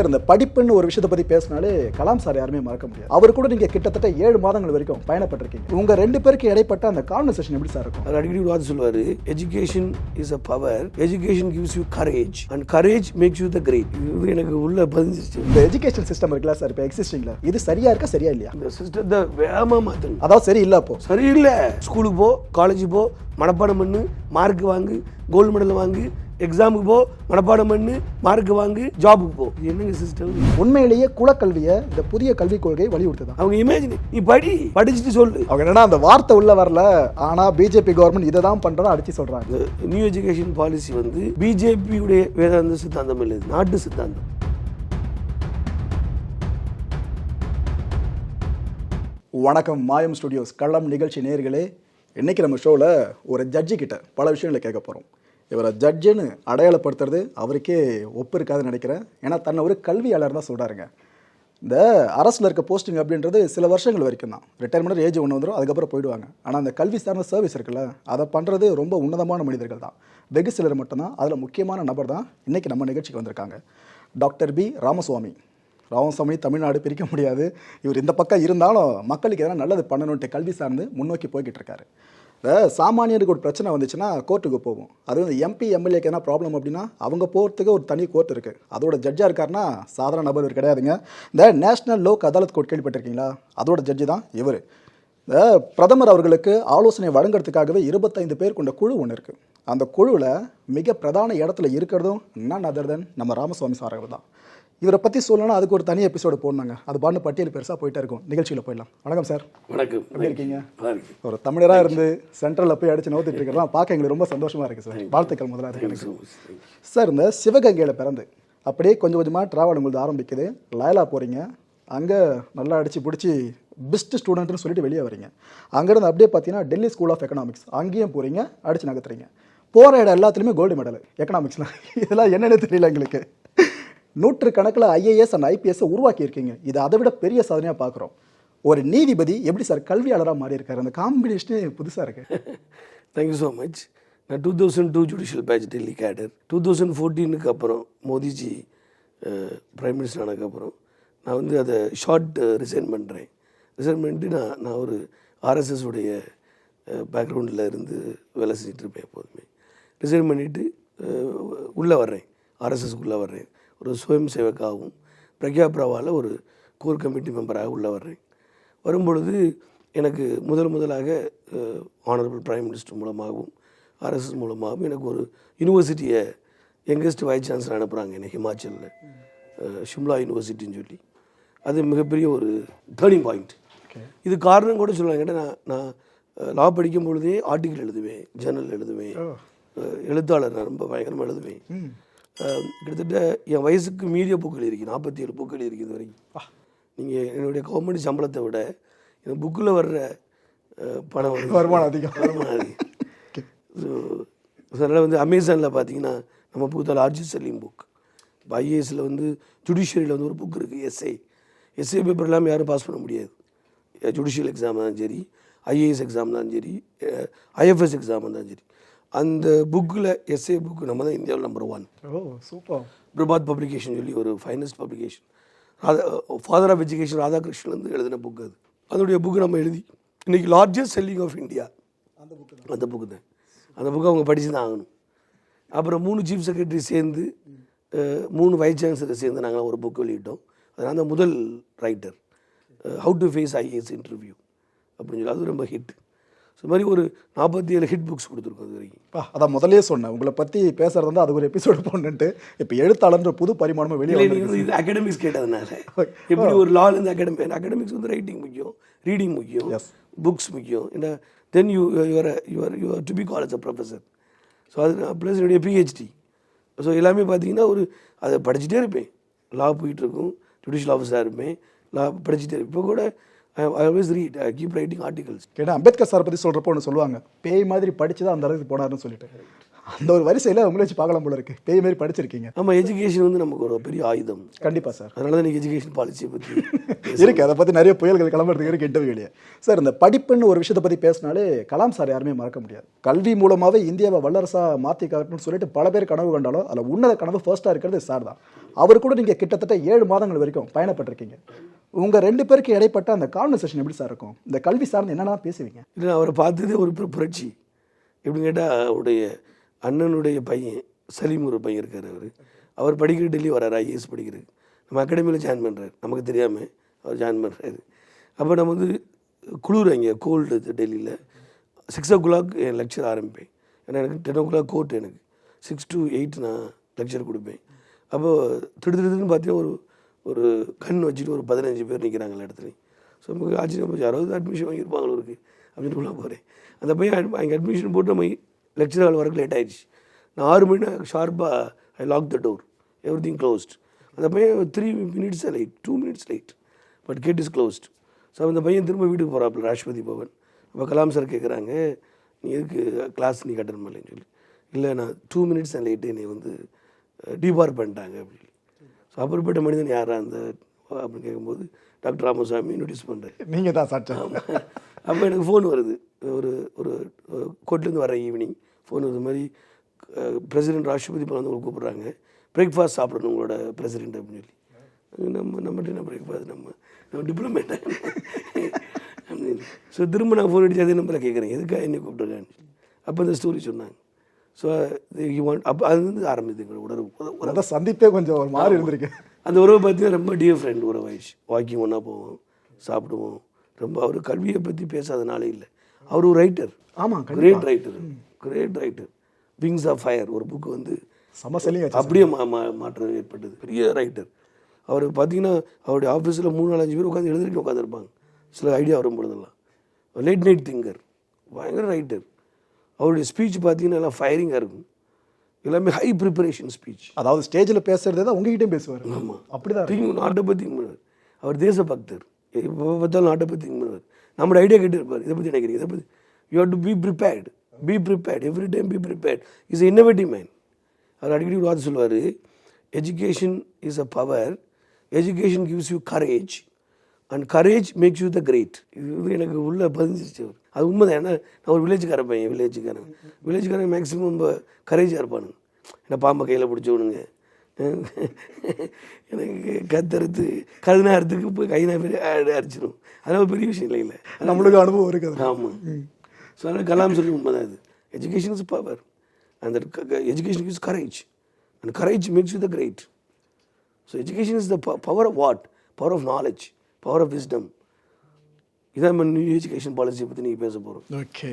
Sir இந்த படிப்புன்னு ஒரு விஷயத்தை பத்தி பேசினாலே கலாம் சார் யாருமே மறக்க முடியாது. அவர் கூட நீங்க கிட்டத்தட்ட ஏழு மாதங்கள் வரைக்கும் பயணப்பட்டிருக்கீங்க. உங்க ரெண்டு பேருக்கு இடைப்பட்ட அந்த கான்வர்சேஷன் எப்படி சார் இருக்கும்? அடிக்கடி ஒரு வார்த்தை சொல்லுவார் education is a power education gives you courage and courage makes you the great இது எனக்கு உள்ள பதிஞ்சிச்சு இந்த எஜுகேஷன் சிஸ்டம் இருக்குல்ல சார் இப்போ எக்ஸிஸ்டிங்ல இது சரியா இருக்கா சரியா இல்லையா? இந்த சிஸ்டத்தை வேகமாக மாற்றணும் அதாவது சரி இல்ல அப்போ. சரியில்லை ஸ்கூலுக்கு போ காலேஜ் போ மனப்பாடம் பண்ணு மார்க் வாங்கு கோல்டு மெடல் வாங்கு எக்ஸாமுக்கு போ மனப்பாடம் பண்ணு மார்க் வாங்கு ஜாபுக்கு போ. என்னங்க சிஸ்டம் உண்மையிலேயே குலக்கல்வியை இந்த புதிய கல்விக் கொள்கை வலியுறுத்துதான் அவங்க இமேஜின் நீ படி படிச்சுட்டு சொல்லு. அவங்க என்னன்னா அந்த வார்த்தை உள்ள வரல ஆனா பிஜேபி கவர்மெண்ட் இதை தான் பண்றதா அடிச்சு சொல்றாங்க. நியூ எஜுகேஷன் பாலிசி வந்து பிஜேபியுடைய வேதாந்த சித்தாந்தம் இல்லை நாட்டு சித்தாந்தம். வணக்கம் மாயம் ஸ்டுடியோஸ். களம் நிகழ்ச்சி நேர்களே இன்னைக்கு நம்ம ஷோவில் ஒரு ஜட்ஜி கிட்ட பல விஷயங்களை கேட்க போகிறோம் இவரை ஜட்ஜுன்னு அடையாளப்படுத்துறது அவருக்கே ஒப்பு இருக்காதுன்னு நினைக்கிறேன். ஏன்னா தன்னை ஒரு கல்வியாளர் தான் சொல்கிறாருங்க இந்த அரசில் இருக்க போஸ்டிங் அப்படின்றது சில வருஷங்கள் வரைக்கும் தான். ரிட்டையர்மெண்ட் ஏஜ் ஒன்று வந்துடும் அதுக்கப்புறம் போயிடுவாங்க. ஆனால் அந்த கல்வி சார்ந்த சர்வீஸ் இருக்குல்ல அதை பண்ணுறது ரொம்ப உன்னதமான மனிதர்கள் தான். வெகு சிலர் மட்டும்தான் அதில் முக்கியமான நபர் தான் இன்றைக்கி நம்ம நிகழ்ச்சிக்கு வந்திருக்காங்க. Doctor P Ramaswamy. Ramasamy Tamil Nadu பிரிக்க முடியாது. இவர் இந்த பக்கம் இருந்தாலும் மக்களுக்கு எதனா நல்லது பண்ணணுன்ட்டு கல்வி சார்ந்து முன்னோக்கி போய்கிட்டு இருக்காரு. இந்த சாமானியருக்கு ஒரு பிரச்சனை வந்துச்சுன்னா கோர்ட்டுக்கு போகும் அதுவும் இந்த எம்பி எம்எல்ஏக்கு என்ன ப்ராப்ளம் அப்படின்னா அவங்க போகிறதுக்கு ஒரு தனி கோர்ட் இருக்குது அதோட ஜட்ஜாக இருக்காருன்னா சாதாரண நபர் இவர் கிடையாதுங்க. இந்த நேஷனல் லோக் அதாலத் கோர்ட் கேள்விப்பட்டிருக்கீங்களா? அதோட ஜட்ஜி தான் இவர். இந்த பிரதமர் அவர்களுக்கு ஆலோசனை வழங்குறதுக்காகவே இருபத்தைந்து பேர் கொண்ட குழு ஒன்று இருக்குது அந்த குழுவில் மிக பிரதான இடத்துல இருக்கிறதும் நான் அதர் தென் நம்ம ராமசுவாமி சார் தான் இவரை பற்றி சொல்லணும்னா அதுக்கு ஒரு தனி எபிசோடு போடணுங்க. அது பாட்டு பட்டியல் பெருசாக போயிட்டே இருக்கும். நிகழ்ச்சியில் போயிடலாம். வணக்கம் சார் வணக்கம். எப்படி இருக்கீங்க? இருக்கு ஒரு தமிழராக இருந்து சென்ட்ரலில் போய் அடிச்சு நோத்திட்டு இருக்கிறதெல்லாம் பார்க்க எங்களுக்கு ரொம்ப சந்தோஷமா இருக்கு சார் வாழ்த்துக்கள். Thank you. சார் இந்த சிவகங்கையில் பிறந்து அப்படியே கொஞ்சம் கொஞ்சமாக ட்ராவல் உங்களுக்கு ஆரம்பிக்குது. லயலா போகிறீங்க அங்கே நல்லா அடிச்சு பிடிச்சி பெஸ்ட் ஸ்டூடெண்ட்னு சொல்லிட்டு வெளியே வரீங்க. அங்கேருந்து அப்படியே பார்த்தீங்கன்னா டெல்லி ஸ்கூல் ஆஃப் எக்கனாமிக்ஸ் அங்கேயும் போகிறீங்க அடிச்சு நகர்த்துறீங்க. போகிற இடம் எல்லாத்துலேயுமே கோல்டு மெடல் எக்கனாமிக்ஸ்லாம் இதெல்லாம் என்னென்னு தெரியல எங்களுக்கு. நூற்று கணக்கில் ஐஏஎஸ் அண்ட் ஐபிஎஸ் உருவாக்கியிருக்கீங்க. இது அதை விட பெரிய சாதனையாக பார்க்குறோம். ஒரு நீதிபதி எப்படி சார் கல்வியாளராக மாறி இருக்காரு அந்த காம்பினேஷனே புதுசாக இருக்கு. தேங்க்யூ ஸோ மச் நான் two thousand two judicial batch Delhi cadre. Two thousand ஃபோர்டீனுக்கு அப்புறம் மோடிஜி பிரைம் மினிஸ்டர் ஆனதுக்கப்புறம் நான் வந்து அதை ஷார்ட் ரிசைன் பண்ணுறேன் ரிசைன் பண்ணிட்டு நான் நான் ஒரு ஆர்எஸ்எஸ் உடைய பேக்ரவுண்டில் இருந்து வேலை செஞ்சிட்ருப்பேன் இருப்பேன் எப்போதுமே. ரிசைன் பண்ணிவிட்டு உள்ளே வர்றேன். ஆர்எஸ்எஸ்க்குள்ளே வர்றேன். ஒரு சுயம் சேவக்காகவும் பிரக்யா பிரவாவில் ஒரு கோர் கமிட்டி மெம்பராக உள்ளே வர்றேன் வரும்பொழுது எனக்கு முதல் முதலாக ஆனரபிள் பிரைம் மினிஸ்டர் மூலமாகவும் ஆர்எஸ்எஸ் மூலமாகவும் எனக்கு ஒரு யூனிவர்சிட்டியை யங்கஸ்ட் வைஸ் சான்சலர் அனுப்புகிறாங்க என்னை ஹிமாச்சலில். ஷிம்லா யூனிவர்சிட்டின்னு சொல்லி. அது மிகப்பெரிய ஒரு டேர்னிங் பாயிண்ட். இது காரணம் கூட சொல்லுவாங்க ஏன்னா நான் நான் லா படிக்கும் பொழுதே ஆர்டிக்கல் எழுதுவேன் ஜேர்னல் எழுதுவேன். எழுத்தாளர் நான் ரொம்ப பயங்கரமாக எழுதுவேன். கிட்டத்தட்ட என் வயசுக்கு மீடியா புக் எழுதியிருக்கேன் நாற்பத்தி ஏழு புக் எழுதியிருக்கு இது வரைக்கும். நீங்கள் என்னுடைய கவர்மெண்ட் சம்பளத்தை விட என் புக்கில் வர்ற பணம் வருமானம் அதிகம். வருமானம் அதிகம். ஸோ அதனால் வந்து அமேசானில் பார்த்தீங்கன்னா நம்ம புக்கு லார்ஜஸ்ட் செல்லிங் புக் இப்போ ஐஏஎஸில் வந்து ஜுடிஷியரியில் வந்து ஒரு புக் இருக்குது எஸ்ஐ எஸ்ஐ பேப்பர் இல்லாமல் யாரும் பாஸ் பண்ண முடியாது. ஜுடிஷியல் எக்ஸாம் இருந்தாலும் சரி ஐஏஎஸ் எக்ஸாம் இருந்தாலும் சரி ஐஎஃப்எஸ் எக்ஸாம் இருந்தாலும் சரி. அந்த புக்கில் எஸ்ஏ புக்கு நம்ம தான் இந்தியாவில் number one oh super. Prabhat publication சொல்லி ஒரு finest publication Radha father of education Radhakrishnan வந்து எழுதின புக் அது. அதனுடைய புக்கு நம்ம எழுதி இன்னைக்கு லார்ஜஸ்ட் செல்லிங் ஆஃப் இந்தியா அந்த புக்கு தான். அந்த புக்கை அவங்க படித்து தான் ஆகணும். அப்புறம் மூணு சீஃப் செக்ரட்டரி சேர்ந்து மூணு வைஸ் சான்சலர் சேர்ந்து நாங்கள் ஒரு புக் வெளியிட்டோம். அது அந்த முதல் writer how to face IAS interview அப்படின்னு சொல்லி அது ரொம்ப ஹிட் ஸோ மாதிரி ஒரு நாற்பத்தி ஏழு ஹிட் புக்ஸ் கொடுத்துருக்கோம் இது வரைக்கும். பா அதான் முதல்லயே சொன்னேன். உங்களை பற்றி பேசுறது வந்து அது ஒரு எபிசோடு போடணுன்ட்டு. இப்போ எழுத்தாளர்ன்ற புது பரிமாணமும் வெளியே இது அகாடமிக்ஸ் கேட்டதுனால. எப்படி ஒரு லால் இந்த அகாடமி அகாடமிக்ஸ் வந்து ரைட்டிங் முக்கியம் ரீடிங் முக்கியம். புக்ஸ் முக்கியம். என்ன then you your your your to be college a professor so அது ப்ளஸ் என்னுடைய பிஹெச்டி ஸோ எல்லாமே பார்த்தீங்கன்னா ஒரு அதை படிச்சுட்டே இருப்பேன். லா போயிட்டு இருக்கும் ஜுடிஷியல் ஆஃபீஸராக இருப்பேன். லா படிச்சுட்டே இருப்பேன். இப்போ கூட I always read I keep writing articles கேட்டால் அம்பேத்கர் சார் பற்றி சொல்கிறப்போ ஒன்று சொல்லுவாங்க பேய் மாதிரி படிச்சு தான் அந்த அளவுக்கு போனாருன்னு சொல்லிட்டு. அந்த ஒரு வரிசையில் உங்களை வச்சு பார்க்கலாம் போல இருக்கு. பேய் மாதிரி படிச்சிருக்கீங்க. ஆமாம் எஜுகேஷன் வந்து நமக்கு ஒரு பெரிய ஆயுதம். கண்டிப்பாக சார் அதனால தான் நீங்கள் எஜுகேஷன் பாலிசியை பற்றி இருக்கு. அதை பற்றி நிறைய புயல்கள் கிளம்புறதுக்கு இருக்கு இன்டர்வியூ இல்லையா சார் இந்த படிப்புன்னு ஒரு விஷயத்தை பற்றி பேசினாலே கலாம் சார் யாருமே மறக்க முடியாது. கல்வி மூலமாகவே இந்தியாவை வல்லரசாக மாற்றி காட்டணும்னு சொல்லிட்டு பல பேர் கனவு கண்டாலும் அதில் உன்னத கனவு ஃபர்ஸ்ட்டாக இருக்கிறது சார் தான். அவர் கூட நீங்கள் கிட்டத்தட்ட ஏழு மாதங்கள் வரைக்கும் பயணப்பட்டிருக்கீங்க. உங்கள் ரெண்டு பேருக்கு இடைப்பட்ட அந்த கான்வர்சேஷன் எப்படி சார் இருக்கும்? இந்த கல்வி சார்ந்து என்னென்ன பேசுவீங்க? இல்லை அவரை பார்த்ததே ஒரு பெரு- புரட்சி. எப்படின்னு கேட்டால் அவருடைய அண்ணனுடைய பையன் சலீம் ஒரு பையன் இருக்கார் அவர். அவர் படிக்கிற டெல்லி வராரு ஐஏஎஸ் படிக்கிறார் நம்ம அகாடமியில் ஜாயின் பண்ணுறாரு நமக்கு தெரியாமல் அவர் ஜாயின் பண்ணுறாரு அப்போ நம்ம வந்து குளிர் அங்கே கோல்டு டெல்லியில். சிக்ஸ் ஓ கிளாக் என் லெக்சர் ஆரம்பிப்பேன். ஏன்னா எனக்கு டென் ஓ கிளாக் கோர்ட் எனக்கு. சிக்ஸ் டு எயிட் நான் லெக்சர் கொடுப்பேன். அப்போ திடுதிடுன்னு பார்த்தீங்கன்னா ஒரு ஒரு கண் வச்சுட்டு ஒரு பதினஞ்சு பேர் நிற்கிறாங்க எல்லா இடத்துலையும். ஸோ நமக்கு ஆச்சரியம் போச்சு அறுபது அட்மிஷன் வாங்கியிருப்பாங்களோ இருக்குது அப்படின்னு போகிறேன் அந்த பையன் அங்கே அட்மிஷன் போட்டு நம்ம லெக்சர் ஹால் வரைக்கும் லேட் ஆயிடுச்சு. நான் ஆறு மணி ஷார்ப்பாக I lock the door everything closed அந்த பையன் three minutes late two minutes late but gate is closed so அந்த பையன் திரும்ப வீட்டுக்கு போகிறாப்புல ராஷ்டிரபதி பவன். அப்போ கலாம் சார் கேட்குறாங்க நீ எதுக்கு கிளாஸ் நீ கட்டணும் இல்லைன்னு சொல்லி. இல்லை நான் டூ மினிட்ஸ் அண்ட் லேட்டு என்னை வந்து டிபார் பண்ணிட்டாங்க. அப்படின்னு ஸோ அப்புறப்பட்ட மனிதன் யாரா அந்த அப்படின்னு கேட்கும்போது டாக்டர் ராமசாமி நோட்டீஸ் பண்ணுறேன் நீங்கள் தான் சாட்சா அப்போ எனக்கு ஃபோன் வருது. ஒரு ஒரு கோர்ட்லேருந்து வர ஈவினிங் ஃபோன் வருது மாதிரி பிரசிடென்ட் ராஷ்டிரபதி பவன் வந்து கூப்பிட்றாங்க. பிரேக்ஃபாஸ்ட் சாப்பிடணும் உங்களோட பிரசிடென்ட் அப்படின்னு சொல்லி. நம்ம நம்மகிட்ட என்ன பிரேக்ஃபாஸ்ட் நம்ம நம்ம டிப்ளமேட் அப்படின்னு ஸோ திரும்ப நான் ஃபோன் அடிச்சு அதே நம்பரில் கேட்குறேன். எதுக்காக என்னை கூப்பிட்ருக்கான்னு அப்போ இந்த ஸ்டோரி சொன்னாங்க. ஸோ யூ வாண்ட் அப்போ அது வந்து ஆரம்பிது எங்களோட உறவு. சந்திப்பே கொஞ்சம் ஒரு மாதிரி இருந்திருக்கு. அந்த உறவு பார்த்தீங்கன்னா ரொம்ப டியர் ஃப்ரெண்ட் உறவாயிடுச்சு. வாக்கிங் ஒன்றா போவோம் சாப்பிடுவோம். ரொம்ப அவர் கல்வியை பற்றி பேசாதனாலே இல்லை. அவர் ஒரு ரைட்டர் ஆமாம் great writer great writer Wings of Fire ஒரு புக்கு வந்து சமசலிங்க அப்படியே மா மா- மாற்றம் ஏற்பட்டது. பெரிய ரைட்டர் அவர் பார்த்தீங்கன்னா அவருடைய ஆஃபீஸில் மூணு நாலஞ்சு பேர் உட்காந்து எழுதிட்டு உட்காந்துருப்பாங்க சில ஐடியா வரும் பொழுதெல்லாம். லேட் நைட் திங்கர் பயங்கர ரைட்டர் அவருடைய ஸ்பீச் பார்த்தீங்கன்னா எல்லாம் ஃபயரிங்காக இருக்கும். எல்லாமே ஹை ப்ரிப்பரேஷன் ஸ்பீச் அதாவது ஸ்டேஜில் பேசுறதே தான் உங்ககிட்டயும் பேசுவார். ஆமாம் அப்படிதான் திங்க் நாட்டை பற்றி அவர் தேசபக்தர் எப்போ பார்த்தாலும் நாட்டை பற்றி திங்க் பண்ணுவார் நம்மளோட ஐடியா கேட்டு இருப்பார் இதை பற்றி நினைக்கிறீங்க இதை பற்றி you have to be prepared be prepared every time be prepared is innovative man அவர் அடிக்கடி ஒரு வார்த்தை சொல்லுவார். Education is a power education gives you courage and courage makes you the great இது வந்து எனக்கு உள்ள பதிஞ்சிருச்சு அவர். அது உண்மைதான். ஏன்னா நான் ஒரு வில்லேஜுக்காரன் பையன் வில்லேஜுக்காரன் வில்லேஜுக்காரன் மேக்ஸிமம் ரொம்ப கரேஜாக இருப்பானுங்க. என்ன பாம்பை கையில் பிடிச்சவனுங்க. எனக்கு கத்தறுத்து கருநாரத்துக்கு போய் கை நான் பெரிய அடிச்சிடும் அதெல்லாம் பெரிய விஷயம் இல்லை இல்லை. நம்மளுக்கு அனுபவம் இருக்குது ஆமாம் ஸோ அதனால் கலாம் சொல்லி உண்மைதான் இது. எஜுகேஷன் இஸ் பவர் அந்த education is courage and courage makes you the great so education is the power of what power of knowledge power of wisdom இதான் நம்ம நியூ எஜுகேஷன் பாலிசியை பற்றி நீங்கள் பேச போகிறோம் ஓகே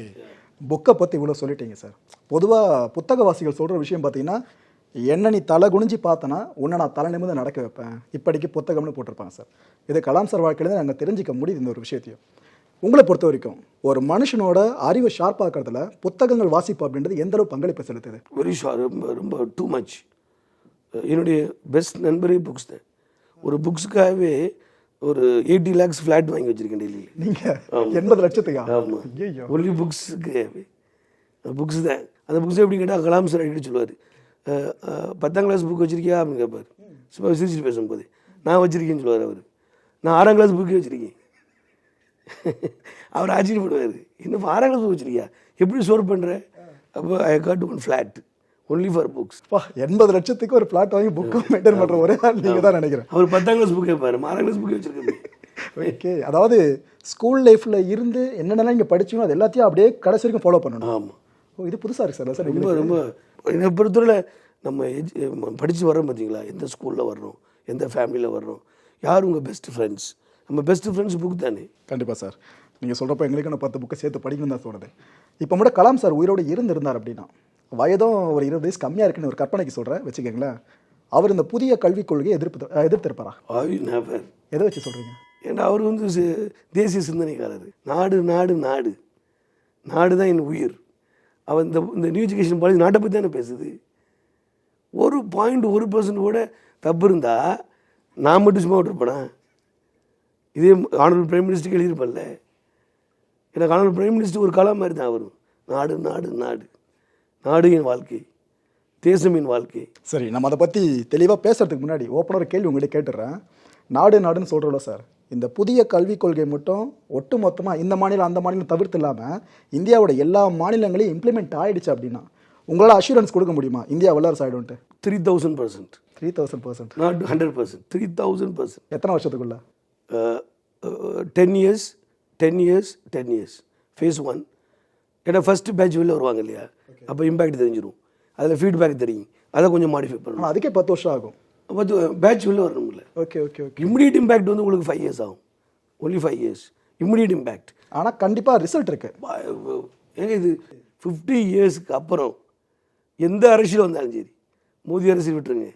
புக்கை பற்றி இவ்வளோ சொல்லிட்டீங்க சார் பொதுவாக புத்தகவாசிகள் சொல்கிற விஷயம் பார்த்தீங்கன்னா என்ன நீ தலை குனிஞ்சு பார்த்தனா உன்னை நான் தலை நிமிர்ந்து நடக்க வைப்பேன். இப்படிக்கு புத்தகம்னு போட்டிருப்பாங்க சார். இது கலாம் சார் வாழ்க்கையில நாங்கள் தெரிஞ்சிக்க முடியுது இந்த ஒரு விஷயத்தையும். உங்களை பொறுத்த வரைக்கும் ஒரு மனுஷனோட அறிவை ஷார்ப்பாக்கிறதுல புத்தகங்கள் வாசிப்பு அப்படின்றது எந்த அளவு பங்களிப்பு செலுத்துது? வெரி ஷார் ரொம்ப ரொம்ப டூ மச் என்னுடைய பெஸ்ட் நண்பரே புக்ஸ் தான். ஒரு புக்ஸுக்காகவே ஒரு எயிட்டி லேக்ஸ் ஃப்ளாட் வாங்கி வச்சிருக்கேன் டெல்லியில் நீங்கள் எண்பது லட்சத்துக்கா? ஆமாம் ஒன்லி புக்ஸுக்கு புக்ஸ் தான். அந்த புக்ஸ் எப்படி கேட்டால் கலாம் சார் அடிக்கடி சொல்லுவார் பத்தாம் கிளாஸ் புக் வச்சிருக்கியா அப்படின்னு கேட்பார். சும்மா சிரிச்சிட்டு பேசும்போது நான் வச்சிருக்கேன்னு சொல்லுவார் அவர். நான் ஆறாம் கிளாஸ் புக்கே வச்சிருக்கேன். அவர் ஆச்சரியப்படுவார். இன்னும் ஆறாம் கிளாஸ் புக் வச்சிருக்கியா? எப்படி ஸ்டோர் பண்ணுற அப்போ I got one flat only for books பா எண்பது லட்சத்துக்கு ஒரு பிளாட் வாங்கி புக்கும் மெயின்டைன் பண்ணுற ஒரே ஆள் நீங்கள் தான் நினைக்கிறேன். அவர் பத்தாம் கிளாஸ் புக் கேட்பாரு. ஆறாம் கிளாஸ் புக்கே வச்சிருக்கேன். ஓகே அதாவது ஸ்கூல் லைஃப்பில் இருந்து என்னென்னலாம் இங்கே படிச்சீங்களோ அது எல்லாத்தையும் அப்படியே கடைசி வரைக்கும் ஃபாலோ பண்ணணும். ஆமாம் ஓ இது புதுசாக இருக்கு சார் சார் ரொம்ப ரொம்ப என்னை பொறுத்தவரையில் நம்ம எஜ் படித்து வர்றோம் பார்த்தீங்களா எந்த ஸ்கூலில் வர்றோம்? எந்த ஃபேமிலியில் வர்றோம்? யார் உங்கள் பெஸ்ட் ஃப்ரெண்ட்ஸ் நம்ம பெஸ்ட் ஃப்ரெண்ட்ஸ் புக் தானே. கண்டிப்பாக சார் நீங்கள் சொல்கிறப்ப எங்களுக்கு நான் பத்து புக்கை சேர்த்து படிக்கணும் தான் தோணுது. இப்போ கூட கலாம் சார் உயிரோடு இருந்திருந்தார் அப்படின்னா வயதும் ஒரு இருபது வயசு கம்மியாக இருக்குன்னு ஒரு கற்பனைக்கு சொல்கிறேன் வச்சுக்கோங்களேன். அவர் இந்த புதிய கல்விக் கொள்கையை எதிர்ப்பு எதிர்த்திருப்பாரா? எதை வச்சு சொல்கிறீங்க ஏன்னா அவர் வந்து தேசிய சிந்தனைக்காரர். நாடு நாடு நாடு. நாடு தான் என் உயிர். அவன் இந்த இந்த நியூ எஜுகேஷன் பாலிசி நாட்டை பற்றி தானே பேசுது? ஒரு பாயிண்ட் ஒரு பர்சன்ட் கூட தப்பு இருந்தால் நான் மட்டும் சும்மா விட்டுருப்பேனா இதே ஆனரபிள் பிரைம் மினிஸ்டருக்கு எழுதியிருப்பேன்ல. எனக்கு ஆனரபிள் பிரைம் மினிஸ்டர் ஒரு கலா மாதிரி தான் வரும். நாடு நாடு நாடு. நாடு என் வாழ்க்கை. தேசம் என் வாழ்க்கை. சரி நம்ம அதை பற்றி தெளிவாக பேசுறதுக்கு முன்னாடி ஓப்பனாக கேள்வி உங்கள்கிட்ட கேட்டுடுறேன் நாடு நாடுன்னு சொல்கிறோம்ல சார். இந்த புதிய கல்விக் கொள்கை மட்டும் ஒட்டு மொத்தமாக இந்த மாநிலம் அந்த மாநிலம் தவிர்த்து இல்லாமல் இந்தியாவோட எல்லா மாநிலங்களையும் இம்ப்ளிமெண்ட் ஆயிடுச்சு அப்படின்னா உங்களால் அஷூரன்ஸ் கொடுக்க முடியுமா? இந்தியா வல்லரசு ஆகிடும்ட்டு three thousand percent three thousand percent not hundred percent three thousand percent எத்தனை வருஷத்துக்குள்ள? Ten years ten years ten years phase one ஏன்னா ஃபஸ்ட்டு பேட்ச் வெளில வருவாங்க இல்லையா? அப்போ இம்பேக்ட் தெரிஞ்சிடும் அதில் ஃபீட்பேக் தெரியும். அதை கொஞ்சம் மாடிஃபை பண்ணணும். அதுக்கே பத்து வருஷம் ஆகும். பேட்ச் வெளில வரணும்ல okay okay okay immediate impact வந்து உங்களுக்கு ஃபைவ் இயர்ஸ் ஆகும். Only five years immediate impact ஆனால் கண்டிப்பாக ரிசல்ட் இருக்கு. ஏங்க இது ஃபிஃப்டி இயர்ஸ்க்கு அப்புறம் எந்த அரசியல் வந்தாலும் சரி மோடி அரசியல் விட்டுருங்க.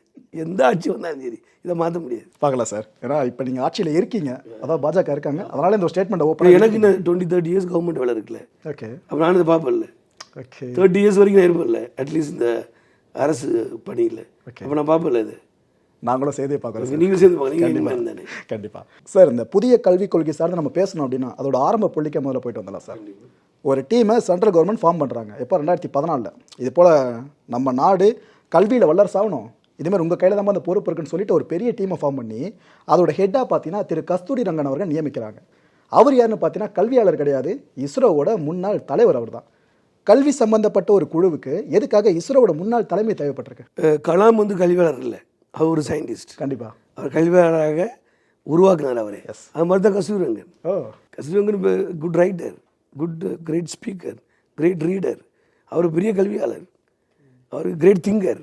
எந்த ஆட்சி வந்தாலும் சரி இதை மாற்ற முடியாது. பார்க்கலாம் சார் ஏன்னா இப்போ நீங்கள் ஆட்சியில் இருக்கீங்க. அதாவது பாஜக இருக்காங்க. அதனால இந்த ஸ்டேட்மெண்ட் ஓப்பன் எனக்கு இன்னும் டுவெண்ட்டி தேர்ட்டி இயர்ஸ் கவர்மெண்ட் வேலை இருக்குல்ல. ஓகே அப்போ நான் இதை பார்ப்பேன்ல. ஓகே தேர்ட்டி இயர்ஸ் வரைக்கும் நான் இருப்பேன்ல. அட்லீஸ்ட் இந்த அரசு பணியில். அப்போ நான் பார்ப்பேன்ல இது. நாங்களும் செய்தியை பார்க்குறோம் நீங்கள் சேர்ந்து பார்க்க நீங்கள் இனிமேல் தானே? கண்டிப்பா. சார் இந்த புதிய கல்விக் கொள்கை சார்ந்து நம்ம பேசணும் அப்படின்னா அதோட ஆரம்ப புள்ளிக்க முதல்ல போயிட்டு வந்துடலாம் சார் ஒரு டீமை சென்ட்ரல் கவர்மெண்ட் ஃபார்ம் பண்ணுறாங்க எப்போ? ரெண்டாயிரத்தி பதினாலில். இது போல் நம்ம நாடு கல்வியில் வல்லரசு ஆகணும் இதேமாதிரி உங்கள் கையில் தான் அந்த பொறுப்பு இருக்குன்னு சொல்லிட்டு ஒரு பெரிய டீமை ஃபார்ம் பண்ணி அதோட ஹெட்டாக பார்த்தீங்கன்னா திரு கஸ்தூரி ரங்கன் அவர்கள் நியமிக்கிறாங்க. அவர் யாருன்னு பார்த்தீங்கன்னா கல்வியாளர் கிடையாது இஸ்ரோவோட முன்னாள் தலைவர் அவர் தான் கல்வி சம்பந்தப்பட்ட ஒரு குழுவுக்கு எதுக்காக இஸ்ரோவோட முன்னாள் தலைமை தேவைப்பட்டிருக்கு? கலாம் வந்து கல்வியாளர் இல்லை. அவர் ஒரு சயின்டிஸ்ட் கண்டிப்பாக அவர் கல்வியாளராக உருவாக்குனார் அவரே. அது மாதிரி தான் Kasturirangan oh. Kasturirangan good writer good great speaker great reader அவர் பெரிய கல்வியாளர். அவர் கிரேட் திங்கர்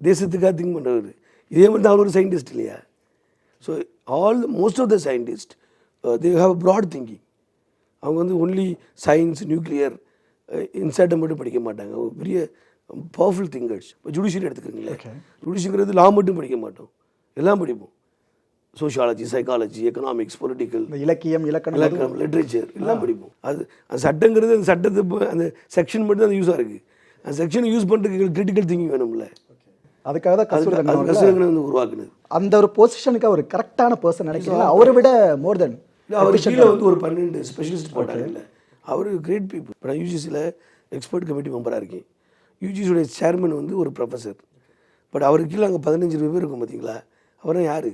தேசத்துக்காக திங்க் பண்ணுறவர் இதே மாதிரி தான் அவர் ஒரு சயின்டிஸ்ட் இல்லையா? So all most of the scientist they have broad thinking அவங்க வந்து ஒன்லி சயின்ஸ் நியூக்ளியர் இன்சைட்டை மட்டும் படிக்க மாட்டாங்க. அவங்க பெரிய பவர்ஃபுல் திங்கர்ஸ் இப்போ ஜுடிஷியல் எடுத்துக்கோங்களேன். ஜுடிஷியல்ங்கிறது லா மட்டும் படிக்க மாட்டோம். எல்லாம் படிப்போம். சோஷியாலஜி சைக்காலஜி எக்கனாமிக்ஸ் பொலிட்டிக்கல் இலக்கியம் இலக்கணம் இலக்கணம் லிட்ரேச்சர் எல்லாம் படிப்போம். அது அந்த சட்டங்கிறது அந்த சட்டத்தை அந்த செக்ஷன் மட்டும் அது யூஸாக இருக்குது அந்த செக்ஷனை யூஸ் பண்ணுறதுக்கு கிரிட்டிக்கல் திங்கிங் வேணும்ல. அதுக்காக தான் கஸ்தூரி வந்து உருவாக்குனது. அந்த ஒரு பொசிஷனுக்கு அவர் கரெக்டான பர்சன் நினைக்கிறீங்களா அவரை விட மோர் தென் இல்லை அவர் கீழே வந்து ஒரு பன்னெண்டு ஸ்பெஷலிஸ்ட் போட்டாங்கல்ல அவர் கிரேட் பீப்புள் நான் யூஜிசியில் எக்ஸ்பர்ட் கமிட்டி மெம்பராக இருக்கேன். யூஜிசியோடைய சேர்மன் வந்து ஒரு ப்ரொஃபஸர் பட் அவருக்கு கீழே அங்கே பதினஞ்சு பேர் இருக்கும் பார்த்தீங்களா அவரும் யார்?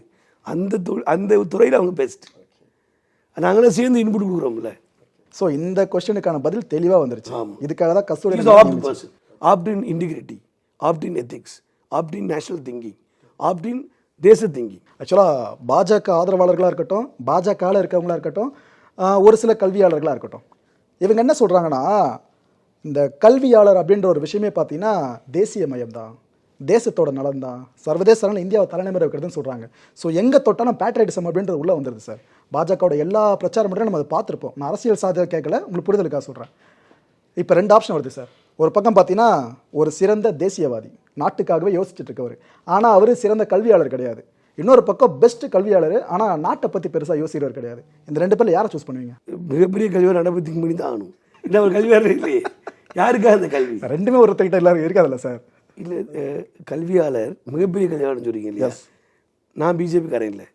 அந்த தொ- அந்த துறையில் அவங்க பெஸ்ட் நாங்களாம் சேர்ந்து இன்புட் கொடுக்குறோம்ல. ஸோ இந்த கொஸ்டினுக்கான பதில் தெளிவாக வந்துருச்சு. இதுக்காக தான் Kasturi apt person apt in integrity apt in ethics apt in national thinking apt in தேச திங்கிங் ஆக்சுவலாக பாஜக ஆதரவாளர்களாக இருக்கட்டும் பாஜகவில் இருக்கவங்களா இருக்கட்டும் ஒரு சில கல்வியாளர்களாக இருக்கட்டும். இவங்க என்ன சொல்கிறாங்கன்னா இந்த கல்வியாளர் அப்படின்ற ஒரு விஷயமே பார்த்தீங்கன்னா தேசிய மயம் தான் தேசத்தோட நலன் தான் சர்வதேச அளவில் இந்தியாவை தலைநகர் வைக்கிறதுன்னு சொல்கிறாங்க ஸோ எங்கே தொட்டாலும் பேட்ரைட்டிசம் அப்படின்றது உள்ளே வந்துருது சார். பாஜகவோட எல்லா பிரச்சாரம் மட்டும் நம்ம அதை பார்த்துருப்போம். நான் அரசியல் சாதக கேட்கல உங்களுக்கு புரிதலுக்காக சொல்கிறேன் இப்போ ரெண்டு ஆப்ஷன் வருது சார். ஒரு பக்கம் பார்த்தீங்கன்னா ஒரு சிறந்த தேசியவாதி. நாட்டுக்காகவே யோசிச்சுட்டு இருக்கவர். ஆனால் அவர் சிறந்த கல்வியாளர் கிடையாது. இன்னொரு பக்கம் பெஸ்ட் கல்வியாளர். ஆனால் நாட்டை பற்றி பெருசாக யோசிக்கிறவர் கிடையாது. இந்த ரெண்டு பேரில் யாரை சூஸ் பண்ணுவீங்க? மிகப்பெரிய கல்வியாளர் நடவடிக்கை திங்க் பண்ணி தான் ஆகணும். இல்லை ஒரு கல்வியாளர் இல்லையே. யாருக்காக அந்த கல்வி? ரெண்டுமே ஒருத்தர்கிட்ட எல்லாரும் இருக்காதுல்ல சார்? இல்லை கல்வியாளர் மிகப்பெரிய கல்வியாளர்னு சொல்றீங்க இல்லையா? நான் பிஜேபி காரன் இல்லை.